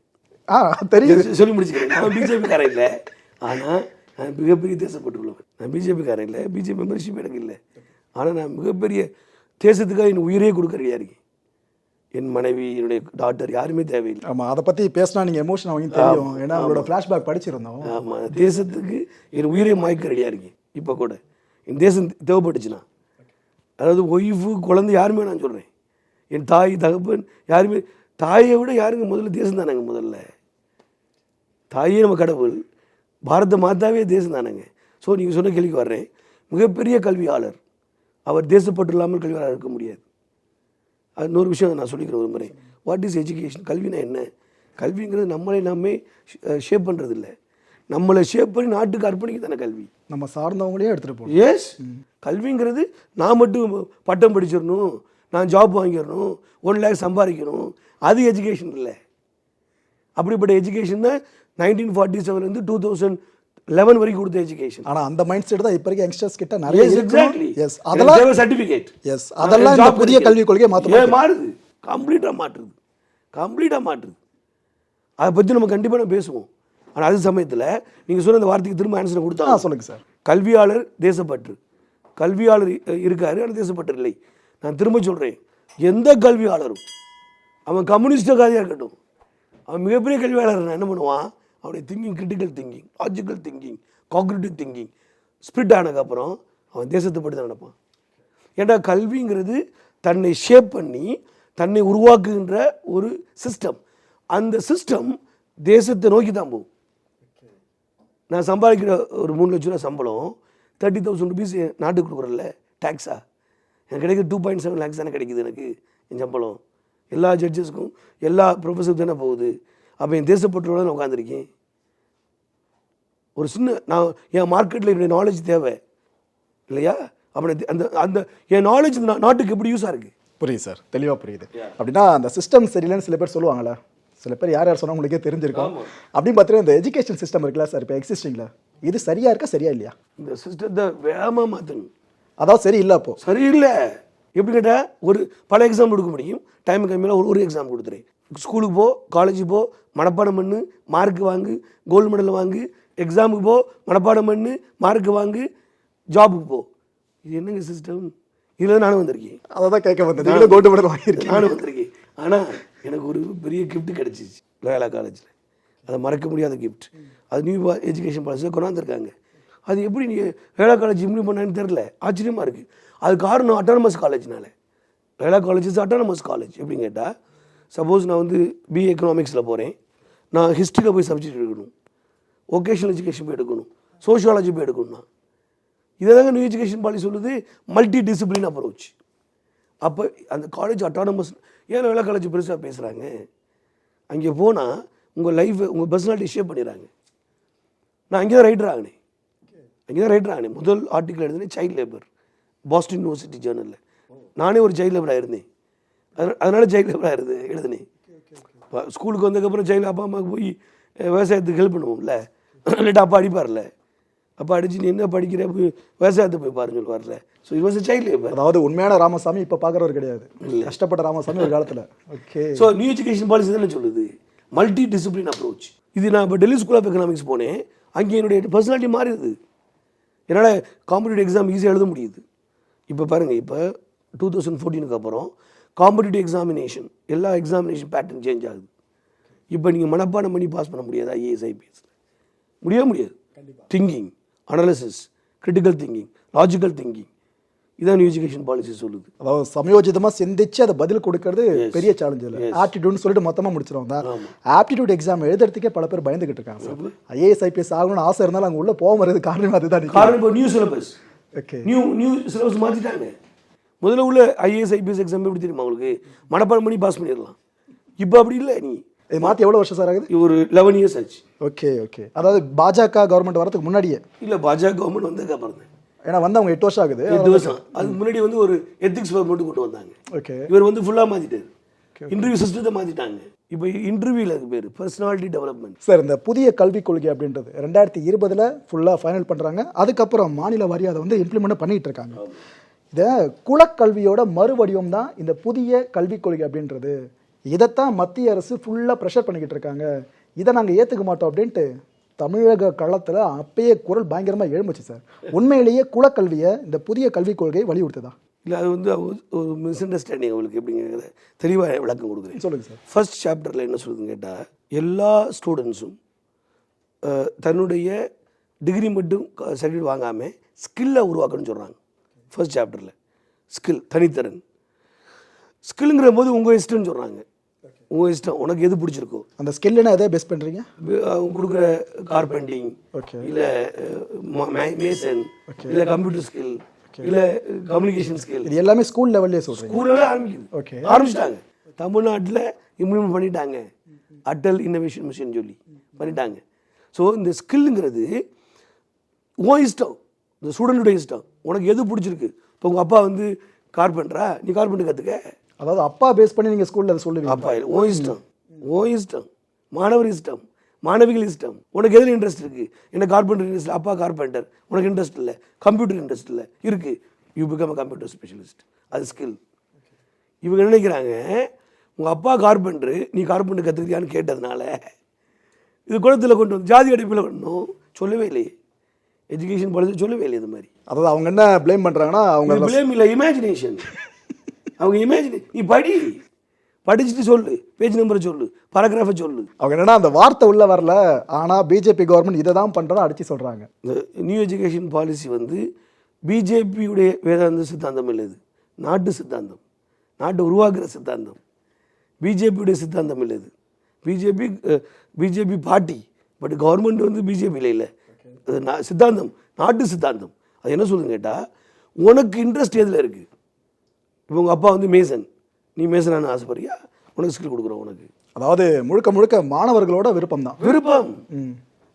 ஆ தெரியுது. சொல்லி முடிச்சுக்கிறேன். நான் பிஜேபி காரன் இல்லை. ஆனால் நான் மிகப்பெரிய தேசப்பட்டுள்ளவன். நான் பிஜேபி காரன் இல்லை. பிஜேபி மெம்பர்ஷிப் எனக்கு இல்லை. ஆனால் நான் மிகப்பெரிய தேசத்துக்காக என் உயிரே கொடுக்க ரெடியாக இருக்கேன். என் மனைவி என்னுடைய டாக்டர் யாருமே தேவையில்லை. ஆமாம் அதை பற்றி பேசினா நீங்கள் எமோஷன் அவங்க தெரியும். ஏன்னா அவங்களோட ஃப்ளாஷ்பேக் படிச்சிருந்தோம். ஆமாம் தேசத்துக்கு என் உயிரை மாய்க்க ரெடியாக இருக்கேன். இப்போ கூட. என் தேசம் தேவைப்பட்டுச்சுன்னா அதாவது ஒய்ஃபு குழந்தை யாருமே நான் சொல்கிறேன் என் தாய் தகப்பன் யாருமே தாயை விட யாருங்க முதல்ல தேசம் தானேங்க முதல்ல? தாயே நம்ம கடவுள் பாரத மாதாவே தேசம் தானேங்க. ஸோ நீங்கள் சொன்ன கேள்விக்கு வர்றேன். மிகப்பெரிய கல்வியாளர். அவர் தேசப்பட்டு இல்லாமல் கல்வியாளர் இருக்க முடியாது. அது இன்னொரு விஷயம் நான் சொல்லிக்கிறேன் விரும்புகிறேன் வாட் இஸ் எஜுகேஷன் கல்வினா என்ன? கல்விங்கிறது நம்மளை நாமே ஷேப் பண்ணுறது இல்லை நம்மளை ஷேப் பண்ணி நாட்டுக்கு அர்ப்பணிக்க தானே கல்வி? நம்ம சார்ந்தவங்களையும் எடுத்துகிட்டு போகணும். எஸ் கல்விங்கிறது நான் மட்டும் பட்டம் படிச்சிடணும் நான் ஜாப் வாங்கிடணும் ஒன் லேக் சம்பாதிக்கணும். அது எஜுகேஷன் இல்லை. அப்படிப்பட்ட எஜுகேஷன் தான் நைன்டீன் ஃபார்ட்டி செவன்லேருந்து டூ தௌசண்ட் லெவன் வரைக்கும் கொடுத்த எஜுகேஷன் ஆனால் அந்த மைண்ட் செட் தான் இப்போ வரைக்கும் யங்ஸ்டர்ஸ் கிட்ட நிறைய எக்ஸாக்ட்லி எஸ் அதெல்லாம் சர்டிஃபிகேட் எஸ் அதெல்லாம் புதிய கல்விக் கொள்கையை மாற்ற மாறுது? கம்ப்ளீட்டாக மாற்றுது. கம்ப்ளீட்டாக மாற்றுது. அதை பற்றி நம்ம கண்டிப்பாக நம்ம பேசுவோம். ஆனால் அது சமயத்தில் நீங்கள் சொன்ன அந்த வார்த்தைக்கு திரும்ப ஆன்சர் கொடுத்தா சொல்லுங்க சார். கல்வியாளர் தேசப்பற்று. கல்வியாளர் இருக்காரு ஆனால் தேசப்பற்று இல்லை. நான் திரும்ப சொல்கிறேன் எந்த கல்வியாளரும் அவன் கம்யூனிஸ்டுக்காக இருக்கட்டும் அவன் மிகப்பெரிய கல்வியாளர் என்ன பண்ணுவான்? அவனுடைய thinking critical thinking logical thinking cognitive thinking spirit ஆனதுக்கப்புறம் அவன் தேசத்தை பற்றி தான் நடப்பான். ஏன்னா கல்விங்கிறது தன்னை ஷேப் பண்ணி தன்னை உருவாக்குகின்ற ஒரு சிஸ்டம் அந்த சிஸ்டம் தேசத்தை நோக்கி தான் போகும். நான் சம்பாதிக்கிற ஒரு மூணு லட்ச ரூபா சம்பளம் தேர்ட்டி தௌசண்ட் ருபீஸ் நாட்டுக்கு கொடுக்குறல்ல டேக்ஸா எனக்கு கிடைக்கிற டூ பாயிண்ட் செவன் லேக்ஸ் தானே கிடைக்குது எனக்கு என் சம்பளம். எல்லா ஜட்ஜஸ்க்கும் எல்லா ப்ரொஃபஸருக்கு தானே போகுது. அப்போ என் தேசப்பற்றோட நான் உட்காந்துருக்கேன் ஒரு சின்ன நான் என் மார்க்கெட்டில் என்னுடைய நாலேஜ் தேவை. இல்லையா? அப்படி அந்த அந்த என் நாலேஜ் நாட்டுக்கு எப்படி யூஸாக இருக்குது புரியுது சார் தெளிவாக புரியுது. அப்படின்னா அந்த சிஸ்டம் சரியில்லைன்னு சில பேர் சொல்லுவாங்களே சில பேர் யார் யார் சொன்னா உங்களுக்கே தெரிஞ்சிருக்கும். அப்படின்னு பார்த்தீங்கன்னா இந்த எஜுகேஷன் சிஸ்டம் இருக்குல்ல சார் இப்போ எக்ஸிஸ்டிங்கில் இது சரியா இருக்கா சரியா இல்லையா? இந்த சிஸ்டத்தை வேகமாக மாற்றணும் அதாவது சரி இல்லை அப்போ. சரியில்லை. எப்படி கேட்டால் ஒரு பல எக்ஸாம் கொடுக்க முடியும். டைம் கம்மியில் ஒரு ஒரு எக்ஸாம் கொடுத்துரு. ஸ்கூலுக்கு போ காலேஜுக்கு போ மனப்பாடம் பண்ணு மார்க் வாங்கு கோல்டு மெடல் வாங்கு எக்ஸாமுக்கு போ மனப்பாடம் பண்ணு மார்க் வாங்கு ஜாபுக்கு போ. இது என்னங்க சிஸ்டம் இதில் நானும் வந்திருக்கேன். அதை தான் கேட்க வந்தேன். கோல்டு மெடல் வாங்கியிருக்கீங்க. நானும் வந்திருக்கேன். ஆனால் எனக்கு ஒரு பெரிய கிஃப்ட் கிடச்சிச்சு லோயலா காலேஜில் அதை மறக்க முடியாத கிஃப்ட் அது நியூ எஜுகேஷன் பாலிசியில் கொண்டாந்துருக்காங்க. அது எப்படி நீங்கள் லோயலா காலேஜ் இம்ப்ளிமெண்ட் பண்ணான்னு தெரில ஆச்சரியமாக இருக்குது அது காரணம் autonomous காலேஜ்னால Loyola college is autonomous college எப்படின்னு கேட்டால் சப்போஸ் நான் வந்து பிஏ எக்கனாமிக்ஸில் போகிறேன் நான் ஹிஸ்ட்ரியில் போய் சப்ஜெக்ட் எடுக்கணும். ஒகேஷனல் எஜுகேஷன் போய் எடுக்கணும். சோஷியாலஜி போய் எடுக்கணும்னா. இதை தாங்க நியூ எஜுகேஷன் பாலிசி சொல்லுது. மல்டி டிசிப்ளின் அப்ரோச் அப்போ அந்த காலேஜ் அட்டானமஸ் ஏன் வேலை காலேஜ் பெருசாக பேசுகிறாங்க அங்கே போனால் உங்கள் லைஃப் உங்கள் பர்சனாலிட்டி ஷேப் பண்ணிடுறாங்க. நான் அங்கே தான் ரைட்டர் ஆகினேன். அங்கே தான் ரைட்டர் ஆகினேன். முதல் ஆர்டிக்கல் எழுதினேன் சைல்ட் லேபர் பாஸ்டன் யூனிவர்சிட்டி ஜேர்னலில் நானே ஒரு சைல்ட் லேபராக இருந்தேன். அதனால் சைல்ட் லேபராக இருந்து எழுதினேன். இப்போ ஸ்கூலுக்கு வந்ததுக்கப்புறம் சைல்டு அப்பா அம்மாவுக்கு போய் விவசாயத்துக்கு ஹெல்ப் பண்ணுவோம்ல. இல்லாட்டா அப்பா அடிப்பார்ல. அப்பா அடிச்சு நீ என்ன படிக்கிற? போய் விவசாயத்தை போய் பாருன்னு சொல்லுவார்ல. ஸோ இது வாஸ் சைல்ட் லேபர் அதாவது உண்மையான ராமசாமி இப்போ பார்க்குறவர் கிடையாது. கஷ்டப்பட்ட ராமசாமி ஒரு காலத்தில். Okay so new education policy தானே சொல்லுது? மல்டி டிசிப்ளின் அப்ரோச் இது நான் இப்போ டெல்லி ஸ்கூல் ஆஃப் எக்கனாமிக்ஸ் போனேன். அங்கே என்னுடைய பர்சனாலிட்டி மாறிடுது என்னால் காம்படிட்டிவ் எக்ஸாம் ஈஸியாக எழுத முடியுது. இப்போ பாருங்கள் இப்போ டூ தௌசண்ட் ஃபோர்டீனுக்கு அப்புறம் காம்படிட்டிவ் எக்ஸாமினேஷன் எல்லா எக்ஸாமினேஷன் பேட்டர்ன் சேஞ்ச் ஆகுது. இப்போ நீங்கள் மனப்பாடம் பண்ணி பாஸ் பண்ண முடியாது ஐஏஎஸ் ஐபிஎஸ்ல முடியவே முடியாது. Thinking analysis critical thinking logical thinking இதான் எஜுகேஷன் பாலிசி சொல்லுது. அதாவது சமயோஜிதமா சிந்திச்சு அதை பதில் கொடுக்கறது பெரிய சேலஞ்ச் இல்லை. ஆப்டிடியூட்னு சொல்லிட்டு மொத்தமா முடிச்சிருவாங்க ஆப்டிடியூட் எக்ஸாம் எழுதுறதுக்கே பல பேர் பயந்துகிட்டு இருக்காங்க சார். ஐஏஎஸ் ஐபிஎஸ் ஆகணும்னு ஆசை இருந்தாலும் அங்க உள்ள போக வர்றது காரணம் அதுதான். காரணம் இப்போ new syllabus okay new new syllabus மாற்றிட்டாங்க முதல்ல உள்ள ஐஏஎஸ் ஐபிஎஸ் எக்ஸாம் எப்படி தெரியுமா உங்களுக்கு? மனப்பாடம் பண்ணி பாஸ் பண்ணிடலாம். இப்போ அப்படி இல்லை நீ. இது மாத்தி எவ்வளவு வருஷம் சார் ஆகுது? ஒரு லெவன் இயர்ஸ் ஆச்சு. ஓகே ஓகே அதாவது பாஜக கவர்மெண்ட் வரதுக்கு முன்னாடியே. இல்லை பாஜக கவர்மெண்ட் வந்ததுக்கு அப்புறம் தான் ஏன்னா வந்து அவங்க எட்டு வருஷம் ஆகுது. எட்டு வருஷம். அதுக்கு முன்னாடி வந்து ஒரு எத்திக்ஸ் மட்டும் கொண்டு வந்தாங்க. ஓகே. இவர் வந்து ஃபுல்லாக மாற்றிட்டாரு இன்டர்வியூ சிஸ்டத்தை மாற்றிட்டாங்க இப்போ இன்டர்வியூவில் அதுக்கு பேர் பர்சனாலிட்டி டெவலப்மெண்ட் சார் இந்த புதிய கல்விக் கொள்கை அப்படின்றது ரெண்டாயிரத்தி இருபதுல ஃபுல்லா ஃபைனல் பண்றாங்க. அதுக்கப்புறம் மாநில வாரியாக அதை வந்து இம்ப்ளிமெண்ட் பண்ணிட்டு இருக்காங்க. இதை குலக்கல்வியோட மறுவடிவம் தான் இந்த புதிய கல்விக் கொள்கை அப்படின்றது. இதைத்தான் மத்திய அரசு ஃபுல்லா ப்ரெஷர் பண்ணிக்கிட்டு இருக்காங்க. இதை நாங்க ஏத்துக்க மாட்டோம் அப்படின்ட்டு தமிழக களத்துல அப்பயே குரல் பயங்கரமா எழும்புச்சு சார். உண்மையிலேயே குலக்கல்வியை இந்த புதிய கல்விக் கொள்கை வலியுறுத்துதா? இல்லை அது வந்து ஒரு- மிஸ் அண்டர்ஸ்டாண்டிங் அவங்களுக்கு எப்படிங்கிறத தெளிவாக விளக்கம் கொடுக்குறேன். சொல்லுங்க சார். ஃபர்ஸ்ட் சாப்டரில் என்ன சொல்லுதுன்னு கேட்டால் எல்லா ஸ்டூடெண்ட்ஸும் தன்னுடைய டிகிரி மட்டும் சர்டிஃபிகேட் வாங்காமல் ஸ்கில்லை உருவாக்கணும்னு சொல்கிறாங்க ஃபர்ஸ்ட் சாப்டரில் ஸ்கில் தனித்திறன். ஸ்கில்ங்கிற போது உங்கள் இஷ்டம்னு சொல்கிறாங்க உங்கள் இஷ்டம் உனக்கு எது பிடிச்சிருக்கோ. அந்த ஸ்கில்லுன்னா எதை பெஸ்ட் அவங்க கொடுக்குற கார்பெண்டிங் Okay. இல்லை மேசன் இல்லை கம்ப்யூட்டர் ஸ்கில் இல்லை கம்யூனிகேஷன் ஸ்கில் இது எல்லாமே ஸ்கூல் லெவல்லே சொல்றீங்க. ஸ்கூலில் ஆரம்பிக்குது. ஓகே ஆரம்பிச்சிட்டாங்க. தமிழ்நாட்டில் இம்ப்ளிமெண்ட் பண்ணிட்டாங்க. அட்டல் இன்னோவேஷன் மிஷன் சொல்லி பண்ணிட்டாங்க. ஸோ இந்த ஸ்கில்லுங்கிறது உன் இஷ்டம். இந்த ஸ்டூடெண்ட்டுடைய இஷ்டம். உனக்கு எது பிடிச்சிருக்கு? இப்போ உங்கள் அப்பா வந்து கார்பெண்டரா நீ கார்பெண்டர் கற்றுக்க அதாவது அப்பா பேஸ் பண்ணி நீங்க ஸ்கூல்ல அதை சொல்லுவீங்க. அப்பா இல்லை உன் இஷ்டம் உன் இஷ்டம் மாணவர் இஷ்டம் மாணவிகள் இஷ்டம். உனக்கு எதில் இன்ட்ரெஸ்ட் இருக்குது என்ன கார்பெண்டர் இன்ட்ரெஸ்ட் அப்பா கார்பெண்டர் உனக்கு இன்ட்ரெஸ்ட் இல்லை கம்ப்யூட்டர் இன்ட்ரெஸ்ட் இல்லை இருக்குது you become a computer specialist அது ஸ்கில் இவங்க என்ன நினைக்கிறாங்க? உங்கள் அப்பா கார்பெண்டரு நீ கார்பெண்டர் கற்றுக்கிறியான்னு கேட்டதுனால இது குளத்தில் கொண்டு வந்து ஜாதி அடிப்பில் கொண்டும். சொல்லவே இல்லையே. எஜுகேஷன் பாலிசி சொல்லவே இல்லை இது மாதிரி. அதாவது அவங்க என்ன ப்ளேம் பண்ணுறாங்கன்னா அவங்க பிளேம் இல்லை இமேஜினேஷன் அவங்க இமேஜினே நீ படி. படிச்சுட்டு சொல்லு பேஜ் நம்பரை சொல்லு பாராகிராஃபை சொல்லு. அவங்க என்னன்னா அந்த வார்த்தை உள்ள வரல ஆனால் பிஜேபி கவர்மெண்ட் இதை தான் பண்ணுறோம் அடிச்சு சொல்கிறாங்க இந்த நியூ எஜுகேஷன் பாலிசி வந்து பிஜேபியுடைய வேதாந்த சித்தாந்தம் இல்லை இது. நாட்டு சித்தாந்தம். நாட்டை உருவாக்குற சித்தாந்தம். பிஜேபியுடைய சித்தாந்தம் இல்லை இது. BJP BJP party but government வந்து பிஜேபியில் இல்லை. அது நா- சித்தாந்தம். நாட்டு சித்தாந்தம். அது என்ன சொல்லுங்க கேட்டால் உனக்கு இன்ட்ரெஸ்ட் எதில் இருக்குது இப்போ உங்கள் அப்பா வந்து மேசன். நீ மேசனான ஆசைப்படுறியா? உனக்கு ஸ்கில் கொடுக்குறோம் உனக்கு. அதாவது முழுக்க முழுக்க மாணவர்களோட விருப்பம். தான் விருப்பம்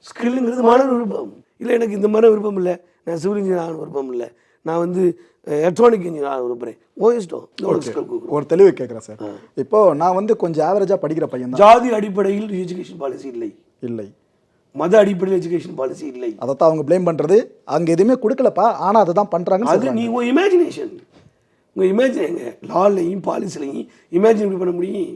ஸ்கில்லுங்கிறது மாணவர் விருப்பம். இல்லை எனக்கு இந்த மாதிரி விருப்பம் இல்லை. நான் சிவில் இன்ஜினியர் ஆகணும் விருப்பம் இல்லை. நான் வந்து எலக்ட்ரானிக் இன்ஜினியர் ஆக விரும்புகிறேன் ஓ இஷ்டம். ஒரு தெளிவு கேட்குறேன் சார். இப்போ நான் வந்து கொஞ்சம் ஆவரேஜாக படிக்கிற பையன் தான் ஜாதி அடிப்படையில் எஜுகேஷன் பாலிசி இல்லை. இல்லை. மத அடிப்படையில் எஜுகேஷன் பாலிசி இல்லை. அதைத்தான் அவங்க ப்ளேம் பண்ணுறது அங்கே எதுவுமே கொடுக்கலப்பா. ஆனால் அதை தான் பண்ணுறாங்கன்னு அது நீ இமேஜினேஷன் உங்கள் இமேஜின் எங்க லாலையும் பாலிசிலையும் இமேஜின் எப்படி பண்ண முடியும்?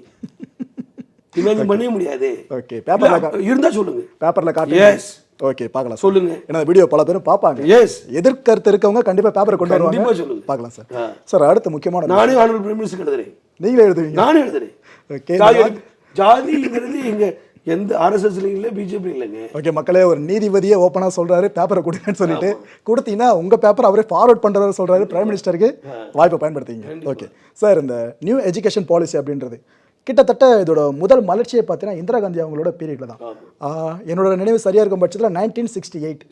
இமேஜின் பண்ணவே முடியாது. ஓகே பேப்பரில் இல்ல, இருந்தா சொல்லுங்க. பேப்பரில் காட்டு Yes. ஓகே பார்க்கலாம் சொல்லுங்க. ஏன்னா வீடியோ பல பேரும் பார்ப்பாங்க. எஸ் எதிர்கருத்து இருக்கவங்க கண்டிப்பாக பேப்பரை கொண்டு கண்டிப்பா வருவாங்க. சொல்லுங்க. பார்க்கலாம் சார். சார் அடுத்து முக்கியமான நானே ஆனல் பிரைம் மினிஸ்டர் எழுதுறேன் நீங்களே எழுதுவீங்க. நானே எழுதுறேன். ஓகே ஜாதிங்கிறது எங்க எந்த ஆர்எஸ்எஸ்ல இல்ல பிஜேபி இல்லைங்க. ஓகே மக்களே ஒரு நீதிபதியே ஓப்பனாக சொல்றாரு பேப்பரை கொடுங்கன்னு சொல்லிட்டு கொடுத்தீங்கன்னா உங்க பேப்பர் அவரே ஃபார்வர்ட் பண்றதா சொல்றாரு பிரைம் மினிஸ்டருக்கு வாய்ப்பை பயன்படுத்திங்க ஓகே. சார் இந்த நியூ எஜுகேஷன் பாலிசி அப்படின்றது கிட்டத்தட்ட இதோட முதல் மலர்ச்சியை பார்த்தீங்கன்னா இந்திரா காந்தி அவங்களோட பீரியட்ல தான். என்னோட நினைவு சரியா இருக்கும் பட்சத்தில் நைன்டீன் சிக்ஸ்டி எயிட்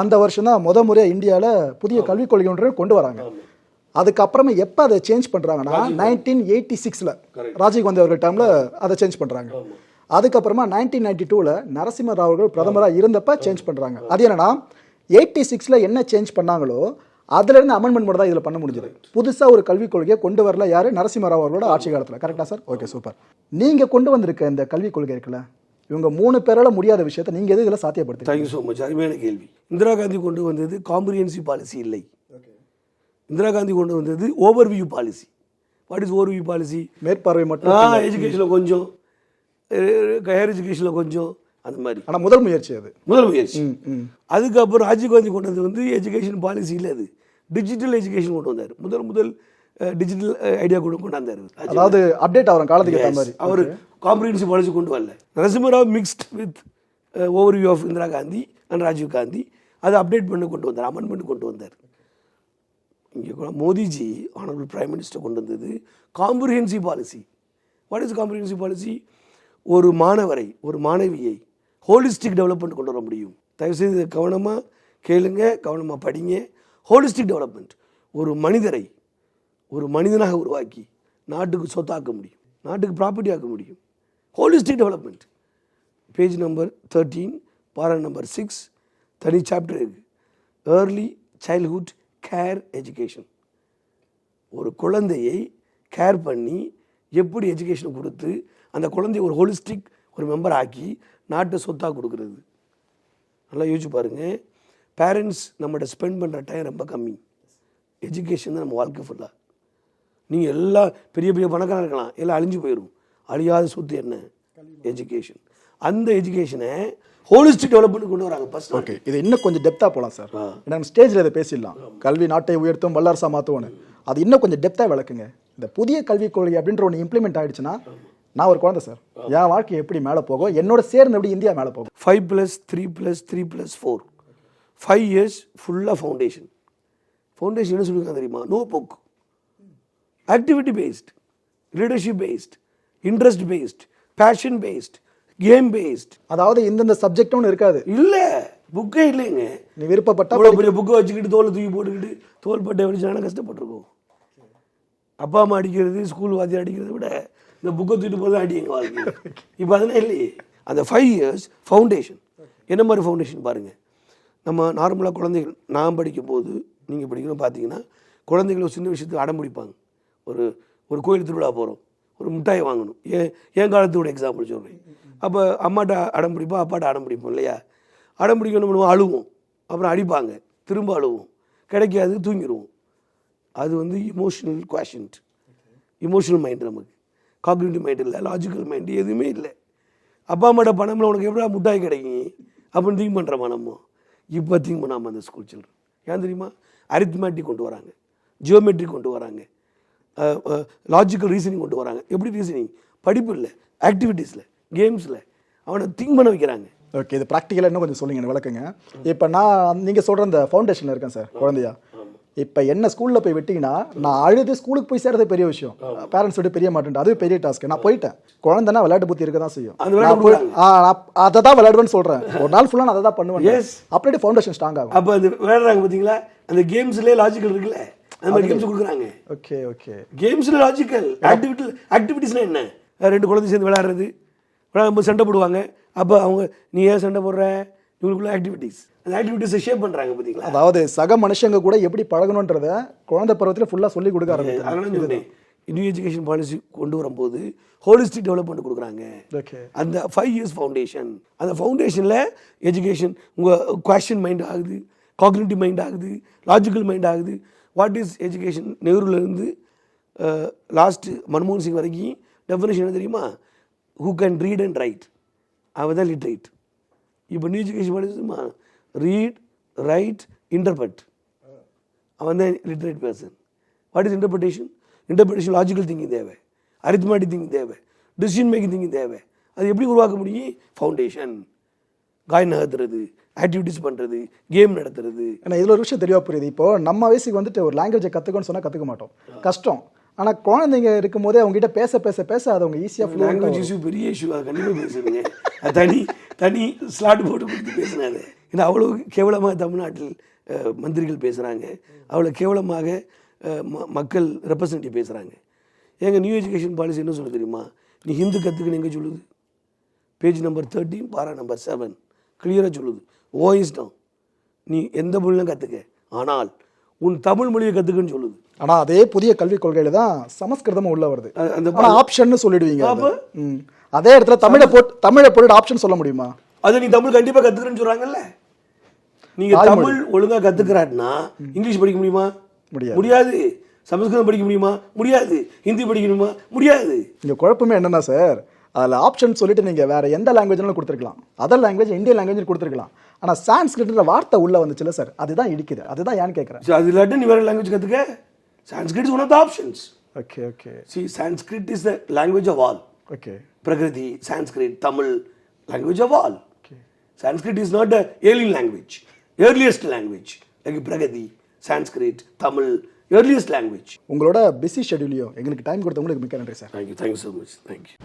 அந்த வருஷம் தான் முத முறையாக இந்தியாவில் புதிய கல்விக் கொள்கை ஒன்றை கொண்டு வராங்க. அதுக்கப்புறமே எப்போ அதை சேஞ்ச் பண்ணுறாங்கன்னா நைன்டீன் எயிட்டி சிக்ஸில் ராஜீவ்காந்தி அவர்கள் டைமில் அதை சேஞ்ச் பண்ணுறாங்க அதுக்கப்புறமா நைன்டீன் நைன்டி டூவில் நரசிம்ம ராவ் அவர்கள் பிரதமராக இருந்தப்ப சேஞ்ச் பண்ணுறாங்க அது என்னன்னா எயிட்டி சிக்ஸில் என்ன சேஞ்ச் பண்ணாங்களோ அதுலேருந்து அமெண்ட்மெண்ட் மட்டும் தான் இதில் பண்ண முடிஞ்சது. புதுசாக ஒரு கல்விக் கொள்கையை கொண்டு வரல யார்? நரசிம்ம ராவ் அவர்களோட ஆட்சி காலத்தில். கரெக்டாக சார் ஓகே சூப்பர் நீங்கள் கொண்டு வந்திருக்க இந்த கல்விக் கொள்கை இருக்குல்ல இவங்க மூணு பேரால முடியாத விஷயத்தை நீங்கள் எது இதில் சாத்தியப்படுத்துங்க தேங்க்யூ ஸோ மச் அருமையான கேள்வி. இந்திரா காந்தி கொண்டு வந்தது காம்ப்ரிஹென்சிவ் பாலிசி இல்லை. இந்திரா காந்தி கொண்டு வந்தது overview policy what is overview policy மேற்பார்வை மட்டும் எஜுகேஷனில் கொஞ்சம் ஹையர் எஜுகேஷனில் கொஞ்சம் அந்த மாதிரி. ஆனால் முதல் முயற்சி அது. முதல் முயற்சி. அதுக்கப்புறம் ராஜீவ்காந்தி கொண்டு வந்தது வந்து எஜுகேஷன் பாலிசி இல்லை அது. டிஜிட்டல் எஜுகேஷன் கொண்டு வந்தார். முதல் முதல் டிஜிட்டல் ஐடியா கொண்டு கொண்டாந்தார் ராஜீவ் அதாவது அப்டேட் ஆகிற காலத்துக்கு ஏற்ற மாதிரி. அவர் காம்ப்ரிஹென்சிவ் பாலிசி கொண்டு வரல. Narasimha Rao mixed with overview of Indira Gandhi and Rajiv Gandhi. அதை அப்டேட் பண்ணி கொண்டு வந்தார் அமெண்ட்மெண்ட் கொண்டு வந்தார். இங்கே கூட மோடிஜி ஆனரபிள் பிரைம் மினிஸ்டர் கொண்டு வந்தது. Comprehensive policy what is comprehensive policy ஒரு மாணவரை ஒரு மாணவியை ஹோலிஸ்டிக் டெவலப்மெண்ட் கொண்டு வர முடியும். தயவுசெய்து இதை கவனமாக கேளுங்க கவனமாக படிங்க. ஹோலிஸ்டிக் டெவலப்மெண்ட் ஒரு மனிதரை ஒரு மனிதனாக உருவாக்கி நாட்டுக்கு சொத்தாக்க முடியும் நாட்டுக்கு ப்ராப்பர்ட்டி ஆக்க முடியும். Holistic development page number thirteen para number six தனி சாப்டர் இருக்கு. ஏர்லி சைல்ட்ஹுட் கேர் எஜுகேஷன் ஒரு குழந்தையை கேர் பண்ணி எப்படி எஜுகேஷன் கொடுத்து அந்த குழந்தைய ஒரு ஹோலிஸ்டிக் ஒரு மெம்பர் ஆக்கி நாட்டை சொத்தாக கொடுக்குறது. நல்லா யோசிச்சு பாருங்க. பேரண்ட்ஸ் நம்மகிட்ட ஸ்பெண்ட் பண்ணுற டைம் ரொம்ப கம்மி. எஜுகேஷன் தான் நம்ம வாழ்க்கை ஃபுல்லாக நீங்கள் எல்லாம் பெரிய பெரிய பணக்காரங்க இருக்கலாம். எல்லாம் அழிஞ்சு போயிடும் அழியாத சொத்து என்ன? எஜுகேஷன் அந்த எஜுகேஷனை ஹோலிஸ்டிக் டெவலப்மெண்ட் கொண்டு வராங்க ஃபர்ஸ்ட் ஓகே இது இன்னும் கொஞ்சம் டெப்த்தாக போகலாம் சார். நம்ம ஸ்டேஜில் இதை பேசிடலாம். கல்வி நாட்டை உயர்த்தும் வல்லரசா மாற்றுவோன்னு அது இன்னும் கொஞ்சம் டெப்த்தாக விளக்குங்க. இந்த புதிய கல்விக் கொள்கை அப்படின்ற ஒன்று இம்ப்ளிமெண்ட் ஆயிடுச்சுன்னா நான் ஒரு குழந்தை சார் என் வாழ்க்கை எப்படி மேலே போகும்? என்னோட சேர்ந்து எப்படி இந்தியா மேலே போகும்? Five plus three plus three plus four five years ஃபுல்லாக ஃபவுண்டேஷன் ஃபவுண்டேஷன் என்ன சொல்லுங்க தெரியுமா? No book activity based leadership based interest based passion based game based அதாவது இந்தந்த சப்ஜெக்ட் ஒன்று இருக்காது. இல்லை புக்கே இல்லைங்க. நீ விருப்பப்பட்டா அவ்வளோ பெரிய புக்கை வச்சுக்கிட்டு தோலை தூக்கி போட்டுக்கிட்டு தோல் பட்டை அடிச்சாலும் கஷ்டப்பட்டிருக்கோம். அப்பா அம்மா அடிக்கிறது ஸ்கூல் வாத்தியார் அடிக்கிறத விட இந்த புக்கை தூக்கிட்டு போகிறது அடி எங்கள் வாழ்க்கையில்? இப்போ அதெல்லாம் இல்லையே. அந்த ஃபைவ் இயர்ஸ் ஃபவுண்டேஷன் என்ன மாதிரி ஃபவுண்டேஷன் பாருங்கள் நம்ம நார்மலாக குழந்தைகள் நான் படிக்கும் போது நீங்கள் படிக்கணும் பார்த்தீங்கன்னா குழந்தைகள் ஒரு சின்ன விஷயத்துக்கு அடம் பிடிப்பாங்க. ஒரு ஒரு கோயில் திருவிழா போகிறோம் ஒரு மிட்டாய் வாங்கணும். ஏன் என் காலத்தோட எக்ஸாம்பிள் சொல்கிறேன் அப்போ அம்மாட்ட அடம் பிடிப்போம் அப்பாட்ட அடம் பிடிப்போம் இல்லையா? அடம் பிடிக்கணும் பண்ணுவோம் அழுவோம். அப்புறம் அடிப்பாங்க. திரும்ப அழுவோம். கிடைக்காது தூங்கிடுவோம் அது வந்து இமோஷனல் குவேஷன்ட் இமோஷனல் மைண்ட் நமக்கு. காக்னிட்டிவ் மைண்ட் இல்லை லாஜிக்கல் மைண்ட் எதுவுமே இல்லை. அப்பா அம்மாட்ட பணம்ல உனக்கு எப்படா முட்டாய் கிடைக்கும்? அப்படின்னு திங்க் பண்ணுற மனமோ? இப்போ திங்க் பண்ணாமல் அந்த ஸ்கூல் சில்ட்ரன் ஏன் தெரியுமா? அரித்மேட்டிக் கொண்டு வராங்க. ஜியோமெட்ரி கொண்டு வராங்க. லாஜிக்கல் ரீசனிங் கொண்டு வராங்க. எப்படி ரீசனிங் படிப்பு இல்லை ஆக்டிவிட்டீஸில் கேம்ஸில் அவனை திங்க் பண்ண வைக்கிறாங்க. ஓகே இது ப்ராக்டிக்கலாக இன்னும் கொஞ்சம் சொல்லுங்க விளக்குங்க. இப்போ நான் நீங்கள் சொல்கிற அந்த ஃபவுண்டேஷனில் இருக்கேன் சார் குழந்தையா. இப்போ என்ன ஸ்கூலில் போய் விட்டீங்கன்னா நான் அழுது ஸ்கூலுக்கு போய் சேர்றதே பெரிய விஷயம். பேரண்ட்ஸ் விட்டு பெரிய மாட்டேன் அதுவே பெரிய டாஸ்க் நான் போயிட்டேன். குழந்தைனா விளையாட்டு புத்தி இருக்க தான் செய்யும் அதை தான் விளையாடுவேன்னு சொல்கிறேன் ஒரு நாள் ஃபுல்லாக நான் அதை தான் பண்ணுவேன். அப்படியே ஃபவுண்டேஷன் ஸ்ட்ராங் ஆகும். அப்போ அந்த விளையாடுறாங்க பார்த்தீங்களா அந்த கேம்ஸ்லேயே லாஜிக்கல் இருக்குல்ல? அந்த மாதிரி கேம்ஸ் கொடுக்குறாங்க. ஓகே ஓகே கேம்ஸில் லாஜிக்கல் ஆக்டிவிட்டி ஆக்டிவிட்டீஸ்னால் என்ன? ரெண்டு குழந்தை சேர்ந்து விளையாடுறது. விளையாடும்போது சண்டை போடுவாங்க. அப்போ அவங்க நீ ஏன் சண்டை போடுற? இவங்களுக்குள்ள ஆக்டிவிட்டீஸ் அந்த ஆக்டிவிட்டீஸை ஷேப் பண்ணுறாங்க பார்த்தீங்களா அதாவது சக மனுஷங்க கூட எப்படி பழகணுன்றத குழந்தை பருவத்தில் ஃபுல்லாக சொல்லி கொடுக்க அதனால சொன்னேன் நியூ எஜுகேஷன் பாலிசி கொண்டு வரும்போது ஹோலிஸ்டிக் டெவலப்மெண்ட் கொடுக்குறாங்க. அந்த ஃபைவ் இயர்ஸ் ஃபவுண்டேஷன் அந்த ஃபவுண்டேஷனில் எஜுகேஷன் உங்கள் கொஷின் மைண்ட் ஆகுது காக்னிட்டிவ் மைண்ட் ஆகுது லாஜிக்கல் மைண்ட் ஆகுது. வாட் இஸ் எஜுகேஷன் நெஹ்ருலேருந்து லாஸ்ட்டு மன்மோகன் சிங் வரைக்கும் டெஃபினேஷன் என்ன தெரியுமா? Who can read and write அவன் தான் லிட்ரேட் இப்போ நியூ எஜுகேஷன் பாலிசிமா ரீட் ரைட் இன்டர்பட் அவன் தான் literate person what is interpretation interpretation logical thinking தேவை. அரித்மேட்டிக் திங்கிங் தேவை. டிசிஷன் மேக்கிங் திங்கிங் தேவை. அது எப்படி உருவாக்க முடியும்? ஃபவுண்டேஷன் காய் நகர்த்துறது ஆக்டிவிட்டீஸ் பண்ணுறது கேம் நடத்துறது. ஏன்னா இதில் ஒரு விஷயம் தெளிவாக புரியுது. இப்போ நம்ம வயசுக்கு வந்துட்டு ஒரு லாங்குவேஜை கற்றுக்கணும்னு சொன்னால் கற்றுக்க மாட்டோம். கஷ்டம். ஆனால் குழந்தைங்க இருக்கும்போதே அவங்ககிட்ட பேச பேச பேச அது அவங்க ஈஸியாக லாங்குவேஜ் இஷ்யூ பெரிய இஷ்யூவாக கண்டிப்பாக பேசுவீங்க. தனி தனி ஸ்லாட் போட்டு கொடுத்து பேசினாரு. ஏன்னா அவ்வளோ கேவலமாக தமிழ்நாட்டில் மந்திரிகள் பேசுகிறாங்க அவ்வளோ கேவலமாக ம- மக்கள் ரெப்ரசன்டேட்டிவ் பேசுகிறாங்க எங்கள் நியூ எஜுகேஷன் பாலிசி என்ன சொல்ல தெரியுமா? நீ ஹிந்து கற்றுக்கணும் எங்கே சொல்லுது? Page number thirteen para number seven கிளியராக சொல்லுது. ஓ இஷ்டம் நீ எந்த மொழியிலும் கற்றுக்க ஆனால் உன் தமிழ் மொழியை கற்றுக்குன்னு சொல்லுது. ஆனால் அதே புதிய கல்விக் கொள்கையில தான் சமஸ்கிருதமும் உள்ள வருது. ஆனால் ஆப்ஷன்னு சொல்லிடுவீங்க அதை. இடத்துல தமிழை போட்டு தமிழை போட்டு ஆப்ஷன் சொல்ல முடியுமா? அதை நீ தமிழ் கண்டிப்பாக கற்றுக்கிறேன்னு சொல்கிறாங்கல்ல நீங்கள் தமிழ் ஒழுங்காக கற்றுக்கிறாட்னா இங்கிலீஷ் படிக்க முடியுமா? முடியாது. முடியாது. சமஸ்கிருதம் படிக்க முடியுமா? முடியாது. ஹிந்தி படிக்கணுமா முடியாது. இங்கே குழப்பமே என்னன்னா சார் அதில் ஆப்ஷன் சொல்லிட்டு நீங்கள் வேற எந்த லாங்குவேஜ்னாலும் கொடுத்துருக்கலாம். அதர் லாங்குவேஜ் இந்தியன் லாங்குவேஜ் கொடுத்துருக்கலாம். ஆனால் சான்ஸ்கிரிட்ல வார்த்தை உள்ள வந்துச்சுல சார் அதுதான் இடிக்குது. அதுதான் ஏன்னு கேட்குறேன் அது இல்லாட்டி நீ வேறு லாங்குவேஜ் கற்றுக்க Sanskrit is one of the options okay okay see Sanskrit is the language of all okay Prakrit Sanskrit Tamil language of all Sanskrit is not a alien language earliest language like Prakrit Sanskrit Tamil earliest language உங்களோட busy ஷெட்யூலையும் எங்களுக்கு time கொடுத்தவங்களுக்கு மிக்க நன்றி sir thank you thank you so much thank you